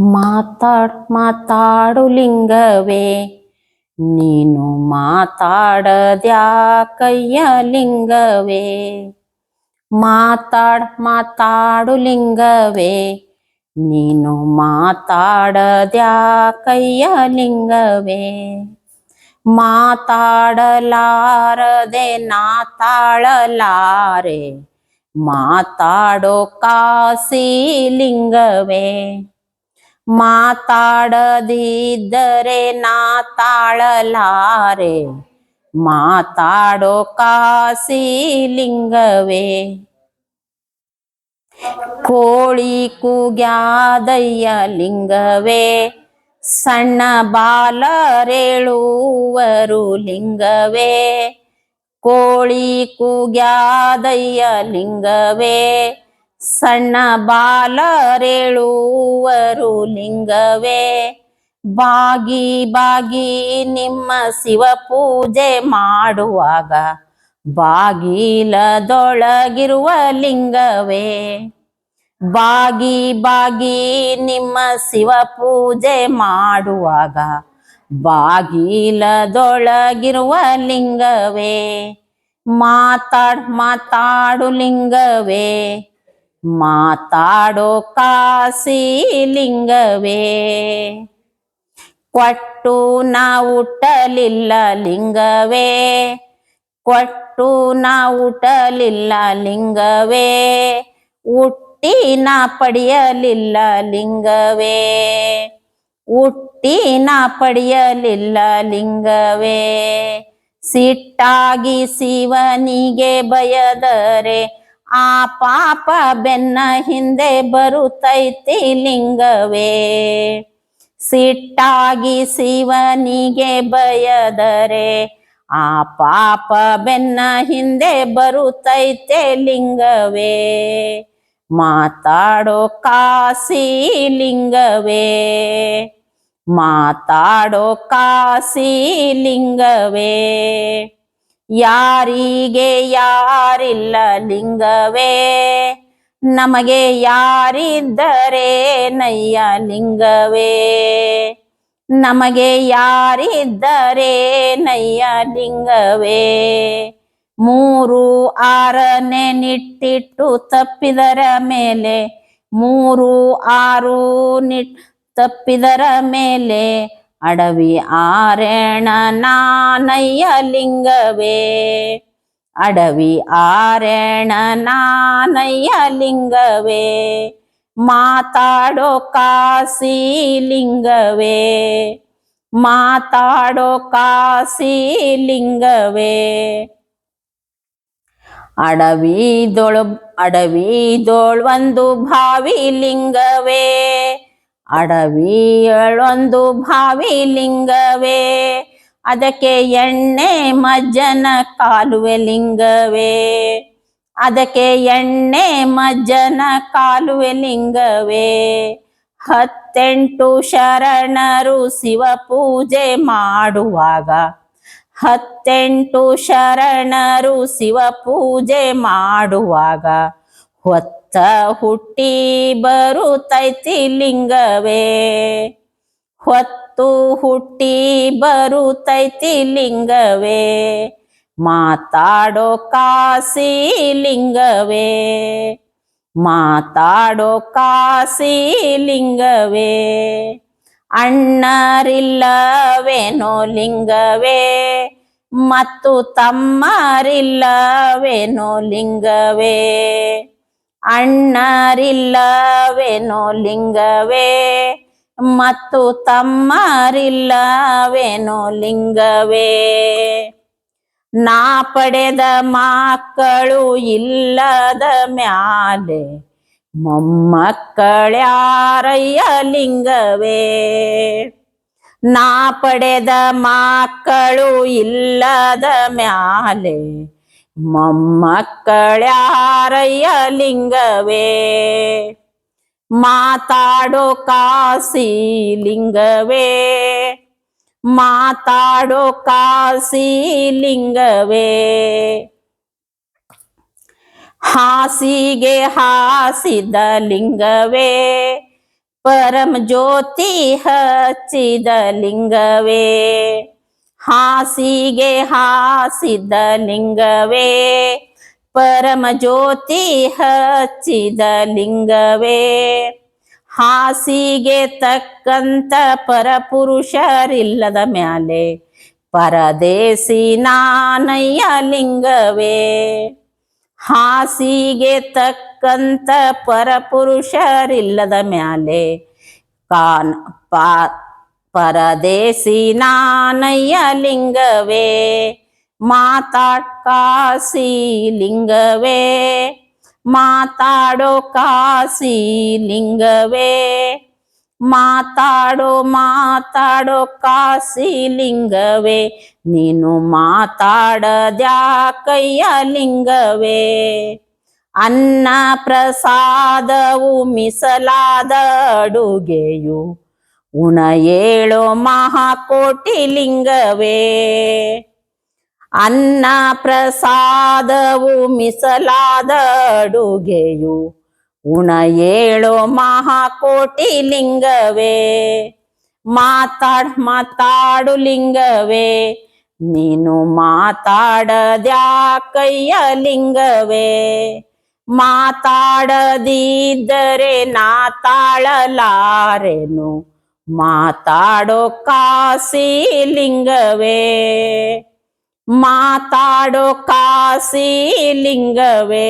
ಮಾತಾಡ್, ಮಾತಾಡು ಲಿಂಗವೇ. ನೀನು ಮಾತಾಡದ್ಯಾಕಯ್ಯ ಲಿಂಗವೇ? ಮಾತಾಡ್, ಮಾತಾಡು ಲಿಂಗವೇ. ನೀನು ಮಾತಾಡದ್ಯಾಕಯ್ಯ ಲಿಂಗವೇ? ಮಾತಾಡಲಾರದೆ ನಾತಾಳಲಾರೆ. ಮಾತಾಡೋ ಕಾಸಿ ಲಿಂಗವೇ. ಮಾತಾಡದಿದ್ದರೆ ನಾ ತಾಳಲಾರೆ ಮಾತಾಡೋ ಕಾಸಿ ಲಿಂಗವೇ ಕೋಳಿ ಕೂಗ್ಯಾದಯ್ಯ ಲಿಂಗವೇ. ಸಣ್ಣ ಬಾಲರೇಳುವರು ಲಿಂಗವೇ. ಕೋಳಿ ಕೂಗ್ಯಾದಯ್ಯ ಲಿಂಗವೇ. ಸಣ್ಣ ಬಾಲರೇಳುವರು ಲಿಂಗವೇ. ಬಾಗಿ ಬಾಗಿ ನಿಮ್ಮ ಶಿವ ಪೂಜೆ ಮಾಡುವಾಗ ಬಾಗಿಲದೊಳಗಿರುವ ಲಿಂಗವೇ. ಬಾಗಿ ಬಾಗಿ ನಿಮ್ಮ ಶಿವ ಪೂಜೆ ಮಾಡುವಾಗ ಬಾಗಿಲದೊಳಗಿರುವ ಲಿಂಗವೇ. ಮಾತಾಡ್ ಮಾತಾಡು ಲಿಂಗವೇ. ಮಾತಾಡೋ ಕಾಸಿ ಲಿಂಗವೇ ಕೊಟ್ಟು ನಾ ಹುಟ್ಟಲಿಲ್ಲ ಲಿಂಗವೇ. ಕೊಟ್ಟು ನಾವುಟಲಿಲ್ಲ ಲಿಂಗವೇ. ಹುಟ್ಟಿ ನಾ ಪಡೆಯಲಿಲ್ಲ ಲಿಂಗವೇ. ಹುಟ್ಟಿ ನಾ ಪಡೆಯಲಿಲ್ಲ ಲಿಂಗವೇ. ಸಿಟ್ಟಾಗಿ ಶಿವನಿಗೆ ಬಯದರೆ ಆ ಪಾಪ ಬೆನ್ನ ಹಿಂದೆ ಬರುತ್ತೈತಿ ಲಿಂಗವೇ. ಸಿಟ್ಟಾಗಿ ಶಿವನಿಗೆ ಬಯದರೆ ಆ ಪಾಪ ಬೆನ್ನ ಹಿಂದೆ ಬರುತ್ತೈತೆ ಲಿಂಗವೇ. ಮಾತಾಡೋ ಕಾಸಿ ಲಿಂಗವೇ. ಮಾತಾಡೋ ಕಾಸಿ ಲಿಂಗವೇ. ಯಾರಿಗೆ ಯಾರಿಲ್ಲ ಲಿಂಗವೇ? ನಮಗೆ ಯಾರಿದ್ದರೆ ನಯ್ಯ ಲಿಂಗವೇ? ನಮಗೆ ಯಾರಿದ್ದರೆ ನಯ್ಯ ಲಿಂಗವೇ? ಮೂರು ಆರನೆ ನಿಟ್ಟಿಟ್ಟು ತಪ್ಪಿದರ ಮೇಲೆ, ಮೂರು ಆರು ನಿಟ್ ತಪ್ಪಿದರ ಮೇಲೆ ಅಡವಿ ಆರೇಣ ನಾನಯ್ಯ ಲಿಂಗವೇ. ಅಡವಿ ಆರೇಣ ನಾನಯ್ಯ ಲಿಂಗವೇ. ಮಾತಾಡೋ ಕಾಸಿ ಲಿಂಗವೇ. ಮಾತಾಡೋ ಕಾಸಿ ಲಿಂಗವೇ. ಅಡವಿದೊಳು ಅಡವಿದೊಳ್ ಒಂದು ಭಾವಿ ಲಿಂಗವೇ. ಅಡವಿಯಳೊಂದು ಭಾವಿ ಲಿಂಗವೇ, ಅದಕ್ಕೆ ಎಣ್ಣೆ ಮಜ್ಜನ ಕಾಲುವೆ ಲಿಂಗವೇ, ಅದಕ್ಕೆ ಎಣ್ಣೆ ಮಜ್ಜನ ಕಾಲುವೆ ಲಿಂಗವೇ. ಹತ್ತೆಂಟು ಶರಣರು ಶಿವ ಪೂಜೆ ಮಾಡುವಾಗ, ಹತ್ತೆಂಟು ಶರಣರು ಶಿವ ಪೂಜೆ ಮಾಡುವಾಗ ಹೊತ್ತ ಹುಟ್ಟಿ ಬರುತ್ತೈತಿ ಲಿಂಗವೇ. ಹೊತ್ತು ಹುಟ್ಟಿ ಬರುತ್ತೈತಿ ಲಿಂಗವೇ. ಮಾತಾಡೋ ಕಾಸಿ ಲಿಂಗವೇ. ಮಾತಾಡೋ ಕಾಸಿ ಲಿಂಗವೇ. ಅಣ್ಣರಿಲ್ಲವೇನೋ ಲಿಂಗವೇ. ಮತ್ತು ತಮ್ಮರಿಲ್ಲವೇನೋ ಲಿಂಗವೇ. ಅಣ್ಣರಿಲ್ಲವೇನೋ ಲಿಂಗವೇ ಮತ್ತು ತಮ್ಮರಿಲ್ಲವೇನೋ ಲಿಂಗವೇ ನಾ ಪಡೆದ ಮಕ್ಕಳು ಇಲ್ಲದ ಮ್ಯಾಲೆ ಮೊಮ್ಮಕ್ಕಳ್ಯಾರಯ್ಯ ಲಿಂಗವೇ ನಾ ಪಡೆದ ಮಕ್ಕಳು ಇಲ್ಲದ ಮ್ಯಾಲೆ ಮೊಮ್ಮಕ್ಕಳ್ಯಾರಯ್ಯ ಲಿಂಗವೇ ಮಾತಾಡೋ ಕಾಸಿ ಲಿಂಗವೇ ಮಾತಾಡೋ ಕಾಸಿ ಲಿಂಗವೇ ಹಾಸಿಗೆ ಹಾಸಿದ ಲಿಂಗವೇ ಪರಮ ಜ್ಯೋತಿ ಹಚ್ಚಿದ ಲಿಂಗವೇ ಹಾಸಿಗೆ ಹಾಸಿದ ಲಿಂಗವೇ ಪರಮ ಜ್ಯೋತಿ ಹಚ್ಚಿದ ಲಿಂಗವೇ. ಹಾಸಿಗೆ ತಕ್ಕಂತ ಪರಪುರುಷರಿಲ್ಲದ ಮ್ಯಾಲೆ ಪರದೇಸಿ ನಾನಯ್ಯ ಲಿಂಗವೇ. ಹಾಸಿಗೆ ತಕ್ಕಂತ ಪರಪುರುಷರಿಲ್ಲದ ಮ್ಯಾಲೆ ಕಾನ್ ಪಾ ಪರದೇಸಿ ನಾನಯ್ಯ ಲಿಂಗವೇ ಮಾತಾಡ್ ಕಾಸಿ ಲಿಂಗವೇ ಮಾತಾಡೋ ಕಾಸಿ ಲಿಂಗವೇ ಮಾತಾಡೋ ಮಾತಾಡೋ ಕಾಸಿ ಲಿಂಗವೇ ನೀನು ಮಾತಾಡದ್ಯಾಕಯ್ಯ ಲಿಂಗವೇ ಅನ್ನ ಪ್ರಸಾದವು ಮಿಸಲಾದ ಅಡುಗೆಯು ಉಣ ಏಳೋ ಮಹಾಕೋಟಿ ಲಿಂಗವೇ ಅನ್ನ ಪ್ರಸಾದವು ಮಿಸಲಾದ ಅಡುಗೆಯು ಉಣ ಏಳೋ ಮಹಾಕೋಟಿ ಲಿಂಗವೇ ಮಾತಾಡ್ ಮಾತಾಡು ಲಿಂಗವೇ, ನೀನು ಮಾತಾಡದ್ಯಾಕಯ್ಯ ಲಿಂಗವೇ. ಮಾತಾಡದಿದ್ದರೆ ನಾ ತಾಳಲಾರೆನು ಮಾತಾಡೋ ಕಾಸಿ ಲಿಂಗವೇ ಮಾತಾಡೋ ಕಾಸಿ ಲಿಂಗವೇ